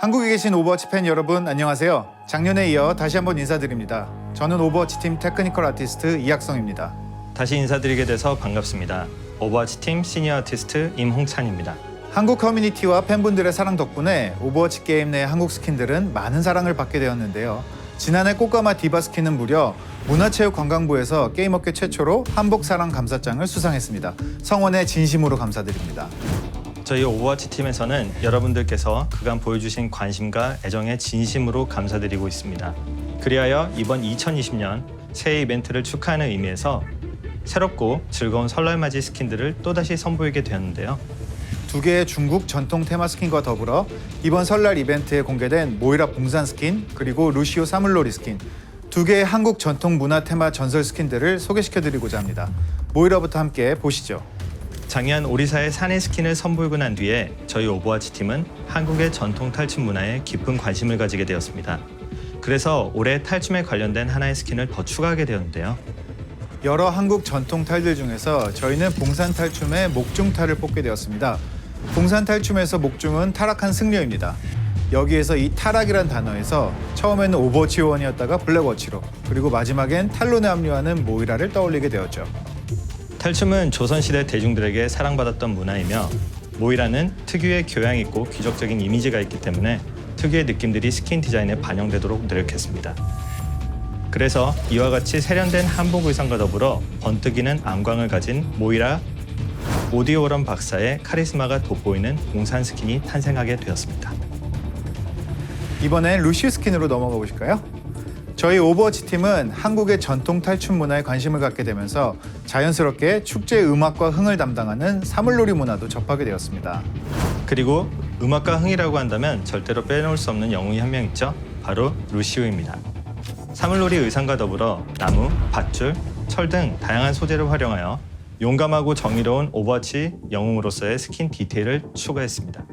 한국에 계신 오버워치 팬 여러분 안녕하세요. 작년에 이어 다시 한번 인사드립니다. 저는 오버워치 팀 테크니컬 아티스트 이학성입니다. 다시 인사드리게 돼서 반갑습니다. 오버워치 팀 시니어 아티스트 임홍찬입니다. 한국 커뮤니티와 팬분들의 사랑 덕분에 오버워치 게임 내 한국 스킨들은 많은 사랑을 받게 되었는데요. 지난해 꽃가마 디바 스킨은 무려 문화체육관광부에서 게임업계 최초로 한복 사랑 감사장을 수상했습니다. 성원에 진심으로 감사드립니다. 저희 오버워치 팀에서는 여러분들께서 그간 보여주신 관심과 애정에 진심으로 감사드리고 있습니다. 그리하여 이번 2020년 새해 이벤트를 축하하는 의미에서 새롭고 즐거운 설날맞이 스킨들을 또다시 선보이게 되었는데요. 두 개의 중국 전통 테마 스킨과 더불어 이번 설날 이벤트에 공개된 모이라 봉산 스킨 그리고 루시오 사물놀이 스킨 두 개의 한국 전통 문화 테마 전설 스킨들을 소개시켜드리고자 합니다. 모이라부터 함께 보시죠. 작년 오리사의 사내 스킨을 선보이고 난 뒤에 저희 오버워치 팀은 한국의 전통 탈춤 문화에 깊은 관심을 가지게 되었습니다. 그래서 올해 탈춤에 관련된 하나의 스킨을 더 추가하게 되었는데요. 여러 한국 전통 탈들 중에서 저희는 봉산 탈춤의 목중탈을 뽑게 되었습니다. 봉산 탈춤에서 목중은 타락한 승려입니다. 여기에서 이 타락이란 단어에서 처음에는 오버워치 원이었다가 블랙워치로 그리고 마지막엔 탈론에 합류하는 모이라를 떠올리게 되었죠. 탈춤은 조선시대 대중들에게 사랑받았던 문화이며 모이라는 특유의 교양 있고 귀족적인 이미지가 있기 때문에 특유의 느낌들이 스킨 디자인에 반영되도록 노력했습니다. 그래서 이와 같이 세련된 한복 의상과 더불어 번뜩이는 안광을 가진 모이라 오디오런 박사의 카리스마가 돋보이는 봉산 스킨이 탄생하게 되었습니다. 이번엔 루시우 스킨으로 넘어가 보실까요? 저희 오버워치 팀은 한국의 전통 탈춤 문화에 관심을 갖게 되면서 자연스럽게 축제 음악과 흥을 담당하는 사물놀이 문화도 접하게 되었습니다. 그리고 음악과 흥이라고 한다면 절대로 빼놓을 수 없는 영웅이 한 명 있죠. 바로 루시우입니다. 사물놀이 의상과 더불어 나무, 밧줄, 철 등 다양한 소재를 활용하여 용감하고 정의로운 오버워치 영웅으로서의 스킨 디테일을 추가했습니다.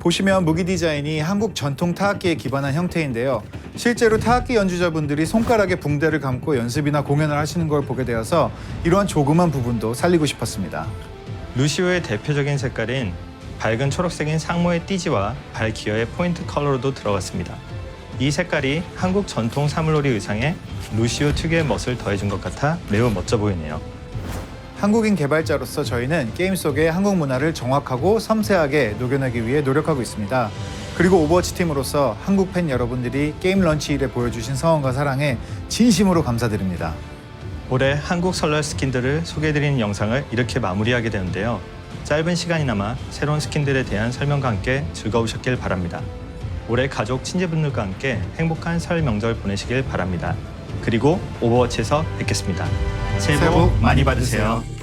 보시면 무기 디자인이 한국 전통 타악기에 기반한 형태인데요. 실제로 타악기 연주자분들이 손가락에 붕대를 감고 연습이나 공연을 하시는 걸 보게 되어서 이러한 조그만 부분도 살리고 싶었습니다. 루시오의 대표적인 색깔인 밝은 초록색인 상모의 띠지와 발 기어의 포인트 컬러로도 들어갔습니다. 이 색깔이 한국 전통 사물놀이 의상에 루시오 특유의 멋을 더해준 것 같아 매우 멋져 보이네요. 한국인 개발자로서 저희는 게임 속의 한국 문화를 정확하고 섬세하게 녹여내기 위해 노력하고 있습니다. 그리고 오버워치 팀으로서 한국 팬 여러분들이 게임 런치 일에 보여주신 성원과 사랑에 진심으로 감사드립니다. 올해 한국 설날 스킨들을 소개해드리는 영상을 이렇게 마무리하게 되는데요. 짧은 시간이나마 새로운 스킨들에 대한 설명과 함께 즐거우셨길 바랍니다. 올해 가족, 친지분들과 함께 행복한 설 명절 보내시길 바랍니다. 그리고 오버워치에서 뵙겠습니다. 새해 복 많이 받으세요.